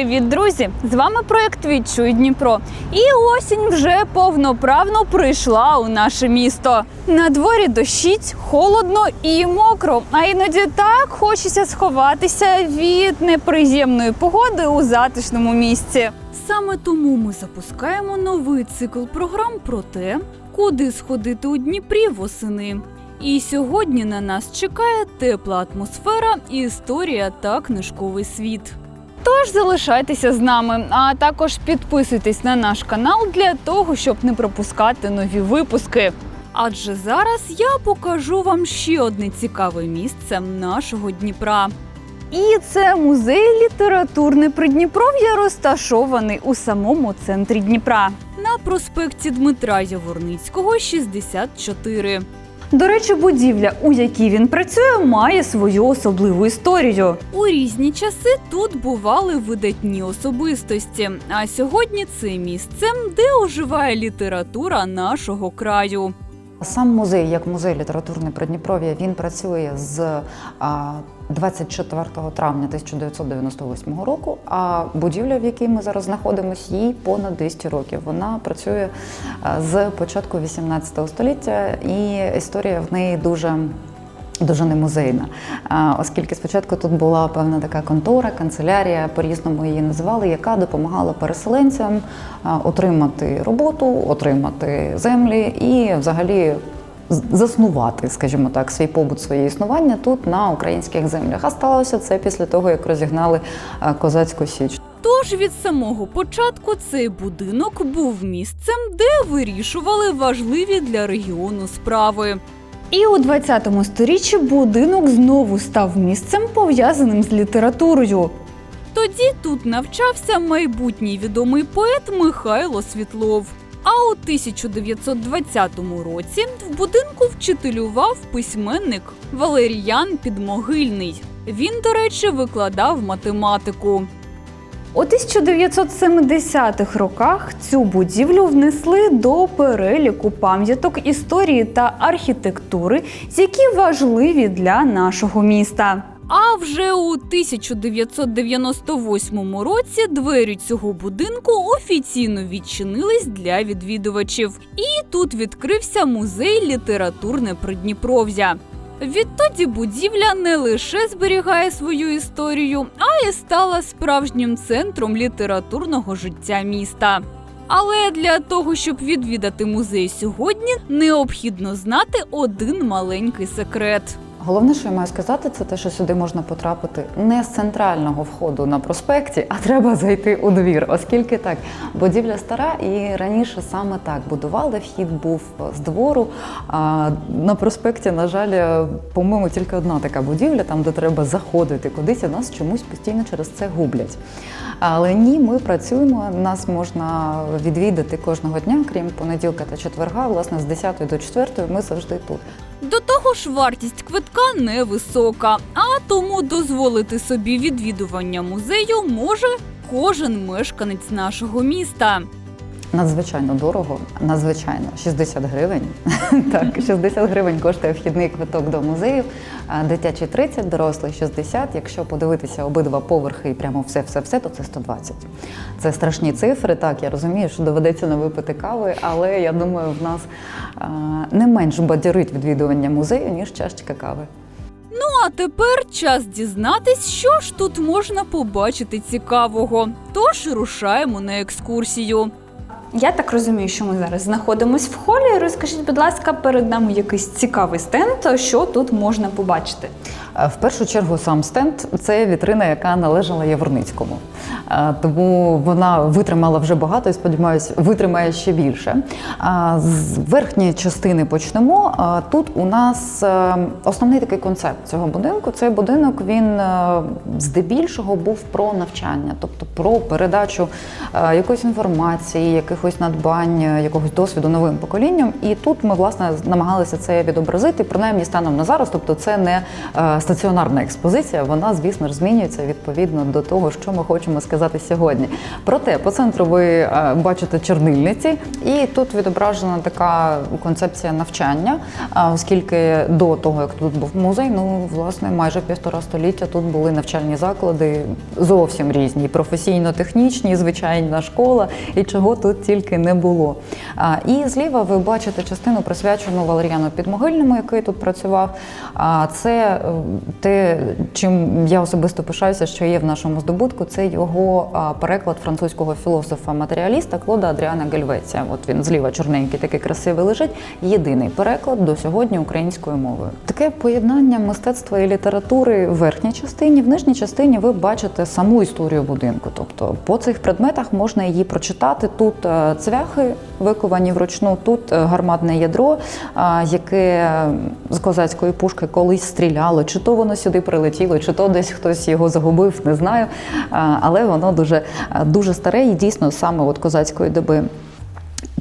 Привіт, друзі! З вами проект Відчуй Дніпро. І осінь вже повноправно прийшла у наше місто. На дворі дощить, холодно і мокро. А іноді так хочеться сховатися від неприємної погоди у затишному місці. Саме тому ми запускаємо новий цикл програм про те, куди сходити у Дніпрі восени. І сьогодні на нас чекає тепла атмосфера, історія та книжковий світ. Тож залишайтеся з нами, а також підписуйтесь на наш канал для того, щоб не пропускати нові випуски. Адже зараз я покажу вам ще одне цікаве місце нашого Дніпра. І це музей літературне Придніпров'я, розташований у самому центрі Дніпра на проспекті Дмитра Яворницького, 64. До речі, будівля, у якій він працює, має свою особливу історію. У різні часи тут бували видатні особистості. А сьогодні це місце, де оживає література нашого краю. Сам музей, як музей літературний Придніпров'я, він працює з 24 травня 1998 року. А будівля, в якій ми зараз знаходимося, їй понад 200 років. Вона працює з початку 18 століття, і історія в неї дуже. Дуже не музейна, оскільки спочатку тут була певна така контора, канцелярія, по-різному її називали, яка допомагала переселенцям отримати роботу, отримати землі і взагалі заснувати, скажімо так, свій побут, своє існування тут на українських землях. А сталося це після того, як розігнали козацьку січ. Тож від самого початку цей будинок був місцем, де вирішували важливі для регіону справи. І у 20 сторіччі будинок знову став місцем, пов'язаним з літературою. Тоді тут навчався майбутній відомий поет Михайло Світлов. А у 1920 році в будинку вчителював письменник Валеріян Підмогильний. Він, до речі, викладав математику. У 1970-х роках цю будівлю внесли до переліку пам'яток історії та архітектури, які важливі для нашого міста. А вже у 1998 році двері цього будинку офіційно відчинились для відвідувачів. І тут відкрився музей літературне Придніпров'я. Відтоді будівля не лише зберігає свою історію, а й стала справжнім центром літературного життя міста. Але для того, щоб відвідати музей сьогодні, необхідно знати один маленький секрет. Головне, що я маю сказати, це те, що сюди можна потрапити не з центрального входу на проспекті, а треба зайти у двір, оскільки так будівля стара і раніше саме так будували. Вхід був з двору. А на проспекті, на жаль, по-моєму, тільки одна така будівля, там де треба заходити кудись, і нас чомусь постійно через це гублять. Але ні, ми працюємо. Нас можна відвідати кожного дня, крім понеділка та четверга. Власне, з 10 до 4 ми завжди тут. До того ж, вартість квитка невисока, а тому дозволити собі відвідування музею може кожен мешканець нашого міста. Надзвичайно дорого, надзвичайно 60 гривень. так, 60 гривень коштує вхідний квиток до музею. а Дитячий 30, дорослий 60. Якщо подивитися обидва поверхи і прямо все, все, все, то це 120. Це страшні цифри. Так, я розумію, що доведеться не випити кави, але я думаю, в нас не менш бадьорить відвідування музею, ніж чашечка кави. Ну а тепер час дізнатись, що ж тут можна побачити цікавого. Тож рушаємо на екскурсію. Я так розумію, що ми зараз знаходимося в холі. Розкажіть, будь ласка, перед нами якийсь цікавий стенд, що тут можна побачити. В першу чергу сам стенд це вітрина, яка належала Яворницькому. Тому вона витримала вже багато і сподіваюся, витримає ще більше. З верхньої частини почнемо. Тут у нас е, основний такий концепт цього будинку. Цей будинок він е, здебільшого був про навчання, тобто про передачу е, якоїсь інформації, якихось надбань, якогось досвіду новим поколінням. І тут ми власне намагалися це відобразити, принаймні станом на зараз. Тобто, це не стаціонарна експозиція. Вона, звісно змінюється відповідно до того, що ми хочемо сказати сьогодні. Проте по центру ви е, бачите чорнильниці, і тут відображена така концепція навчання, оскільки до того, як тут був музей, ну власне майже півтора століття тут були навчальні заклади зовсім різні, професійно-технічні, звичайна школа, і чого тут тільки не було. І зліва ви бачите частину присвячену Валеріану Підмогильному, який тут працював. Це е, те, чим я особисто пишаюся, що є в нашому здобутку, це його переклад французького філософа-матеріаліста Клода Адріана Гельвеція. От він зліва чорненький, такий красивий лежить. Єдиний переклад до сьогодні українською мовою. Таке поєднання мистецтва і літератури в верхній частині, в нижній частині ви бачите саму історію будинку. Тобто по цих предметах можна її прочитати. Тут е, цвяхи виковані вручну, тут е, гарматне ядро, яке з козацької пушки колись стріляло, чи то воно сюди прилетіло, чи то десь хтось його загубив, не знаю. Але воно дуже, дуже старе і дійсно саме от козацької доби.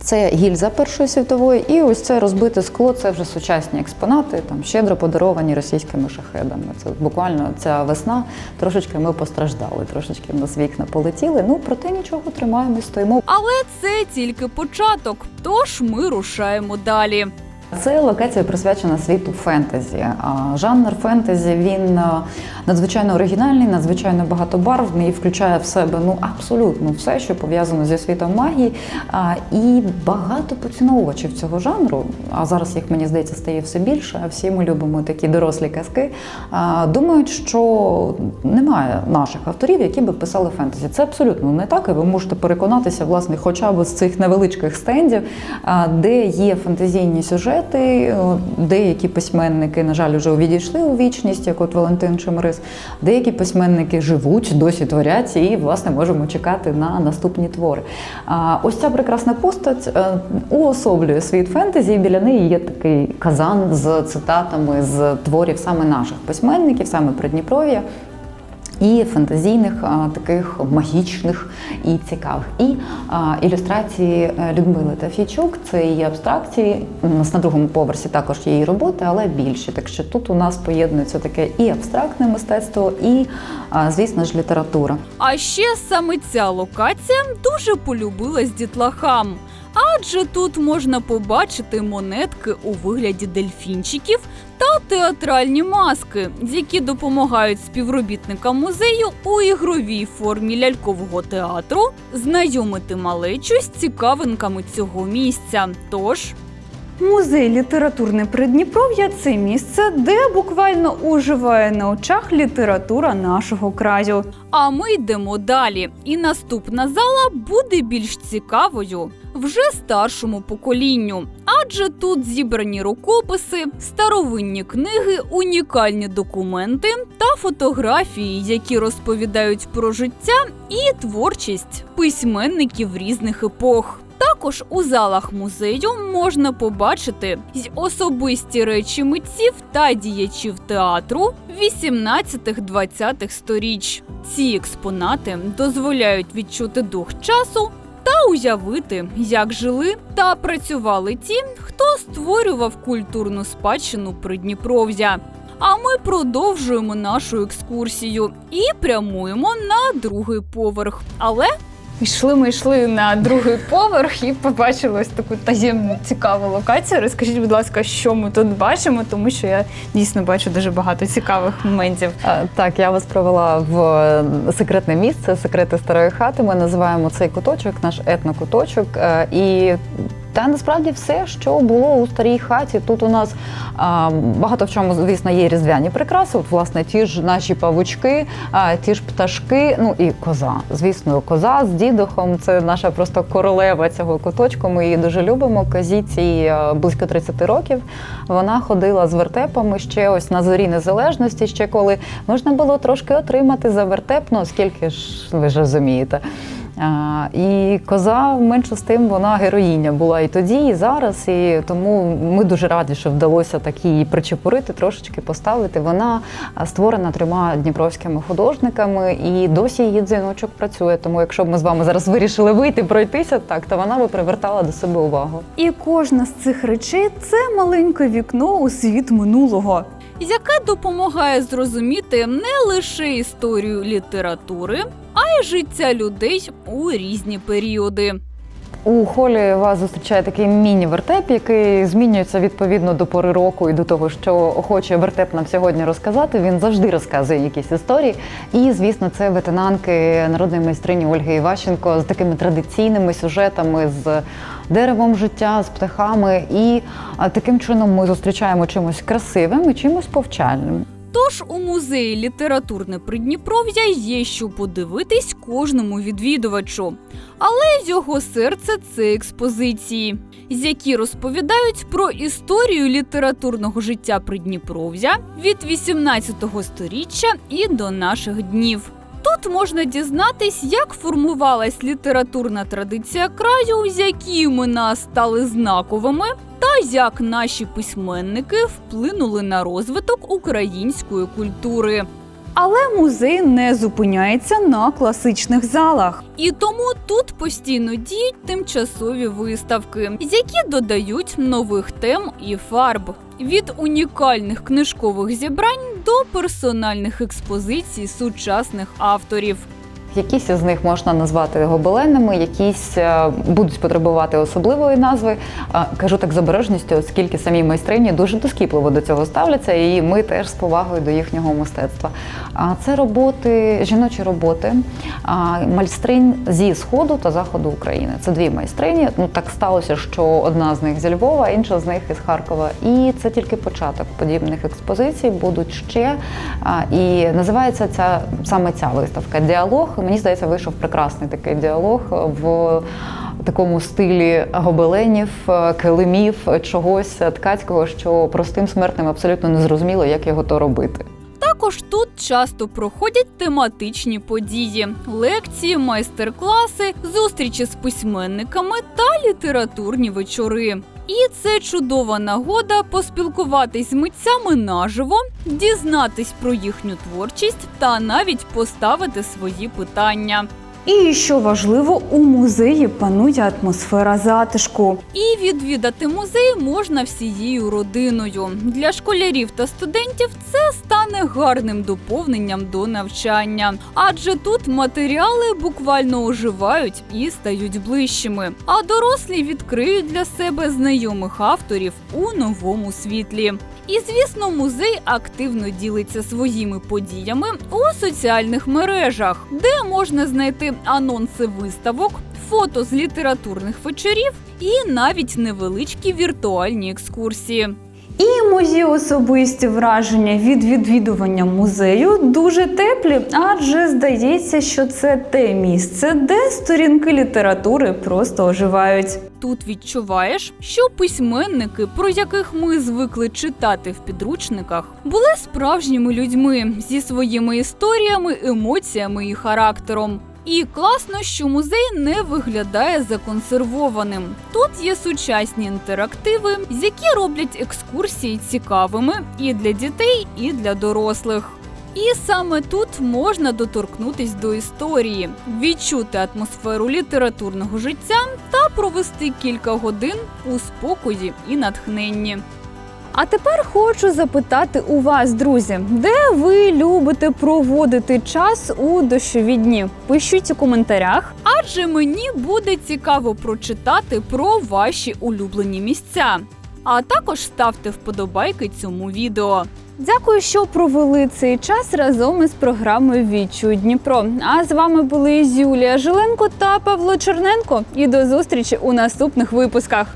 Це гільза Першої світової, і ось це розбите скло. Це вже сучасні експонати, там щедро подаровані російськими шахедами. Це буквально ця весна. Трошечки ми постраждали, трошечки в нас вікна полетіли. Ну проте нічого тримаємось, стоїмо. Але це тільки початок. Тож ми рушаємо далі. Це локація присвячена світу фентезі. Жанр фентезі він надзвичайно оригінальний, надзвичайно багатобарвний і включає в себе ну абсолютно все, що пов'язано зі світом магії. І багато поціновувачів цього жанру. А зараз їх мені здається стає все більше. Всі ми любимо такі дорослі казки. Думають, що немає наших авторів, які би писали фентезі. Це абсолютно не так. І ви можете переконатися, власне, хоча б з цих невеличких стендів, де є фантазійні сюжети. О, Деякі письменники, на жаль, вже відійшли у вічність, як от Валентин Чемерис. Деякі письменники живуть, досі творять, і власне можемо чекати на наступні твори. Ось ця прекрасна постать е, уособлює світ фентезі. і Біля неї є такий казан з цитатами з творів саме наших письменників, саме Придніпров'я. І фантазійних, таких магічних і цікавих. І ілюстрації е, Людмили Тафійчук це її абстракції. У нас на другому поверсі також її роботи, але більші. Так що тут у нас поєднується таке і абстрактне мистецтво, і, звісно ж, література. А ще саме ця локація дуже полюбилась дітлахам. Адже тут можна побачити монетки у вигляді дельфінчиків та театральні маски, які допомагають співробітникам музею у ігровій формі лялькового театру знайомити малечу з цікавинками цього місця. Тож Музей літературне Придніпров'я це місце, де буквально уживає на очах література нашого краю. А ми йдемо далі. І наступна зала буде більш цікавою вже старшому поколінню. Адже тут зібрані рукописи, старовинні книги, унікальні документи та фотографії, які розповідають про життя і творчість письменників різних епох. Також у залах музею можна побачити особисті речі митців та діячів театру 18-20 сторіч. Ці експонати дозволяють відчути дух часу та уявити, як жили та працювали ті, хто створював культурну спадщину Придніпров'я. А ми продовжуємо нашу екскурсію і прямуємо на другий поверх. Але Йшли ми йшли на другий поверх і побачили ось таку таємну цікаву локацію. Розкажіть, будь ласка, що ми тут бачимо, тому що я дійсно бачу дуже багато цікавих моментів. Так, я вас провела в е, секретне місце, секрети старої хати. Ми називаємо цей куточок наш етнокуточок. Е, І та насправді все, що було у старій хаті. Тут у нас а, багато в чому, звісно, є різдвяні прикраси. От, власне, ті ж наші павучки, а, ті ж пташки, ну і коза. Звісно, коза з дідухом це наша просто королева цього куточку. Ми її дуже любимо. Козі цій е, близько 30 років. Вона ходила з вертепами ще ось на зорі незалежності, ще коли можна було трошки отримати за вертеп, ну оскільки ж ви ж розумієте. І коза менше з тим вона героїня була і тоді, і зараз. І тому ми дуже раді, що вдалося так її причепурити, трошечки поставити. Вона створена трьома дніпровськими художниками, і досі її дзвіночок працює. Тому, якщо б ми з вами зараз вирішили вийти, пройтися так, то вона би привертала до себе увагу. І кожна з цих речей це маленьке вікно у світ минулого, яке допомагає зрозуміти не лише історію літератури, а й життя людей у різні періоди. У холі вас зустрічає такий міні-вертеп, який змінюється відповідно до пори року і до того, що хоче вертеп нам сьогодні розказати. Він завжди розказує якісь історії. І, звісно, це ветенанки народної майстрині Ольги Іващенко з такими традиційними сюжетами, з деревом життя, з птахами. І таким чином ми зустрічаємо чимось красивим і чимось повчальним. Тож у музеї літературне Придніпров'я є що подивитись кожному відвідувачу. Але його серце це експозиції, з які розповідають про історію літературного життя Придніпров'я від 18 сторіччя і до наших днів. Тут можна дізнатись, як формувалась літературна традиція краю, які імена стали знаковими, як наші письменники вплинули на розвиток української культури. Але музей не зупиняється на класичних залах. І тому тут постійно діють тимчасові виставки, які додають нових тем і фарб. Від унікальних книжкових зібрань до персональних експозицій сучасних авторів. Якісь із них можна назвати гобеленами, якісь е, будуть потребувати особливої назви. Кажу так з обережністю, оскільки самі майстрині дуже доскіпливо до цього ставляться, і ми теж з повагою до їхнього мистецтва. Це роботи, жіночі роботи майстринь зі сходу та заходу України. Це дві майстрині. Ну так сталося, що одна з них зі Львова, інша з них із Харкова. І це тільки початок подібних експозицій. Будуть ще. І називається ця саме ця виставка Діалог. Мені здається, вийшов прекрасний такий діалог в такому стилі гобеленів, е, килимів, чогось ткацького, що простим смертним абсолютно не зрозуміло, як його то робити. Також тут часто проходять тематичні події, лекції, майстер-класи, зустрічі з письменниками та літературні вечори. І це чудова нагода поспілкуватись з митцями наживо, дізнатись про їхню творчість та навіть поставити свої питання. І що важливо, у музеї панує атмосфера затишку. І відвідати музей можна всією родиною. Для школярів та студентів це стане гарним доповненням до навчання, адже тут матеріали буквально оживають і стають ближчими. А дорослі відкриють для себе знайомих авторів у новому світлі. І звісно, музей активно ділиться своїми подіями у соціальних мережах, де можна знайти анонси виставок, фото з літературних вечорів і навіть невеличкі віртуальні екскурсії. І мої особисті враження від відвідування музею дуже теплі, адже здається, що це те місце, де сторінки літератури просто оживають. Тут відчуваєш, що письменники, про яких ми звикли читати в підручниках, були справжніми людьми зі своїми історіями, емоціями і характером. І класно, що музей не виглядає законсервованим. Тут є сучасні інтерактиви, які роблять екскурсії цікавими і для дітей, і для дорослих. І саме тут можна доторкнутись до історії, відчути атмосферу літературного життя та провести кілька годин у спокої і натхненні. А тепер хочу запитати у вас, друзі, де ви любите проводити час у дощові дні? Пишіть у коментарях, адже мені буде цікаво прочитати про ваші улюблені місця. А також ставте вподобайки цьому відео. Дякую, що провели цей час разом із програмою Відчуй Дніпро. А з вами були Юлія Жиленко та Павло Черненко. І до зустрічі у наступних випусках.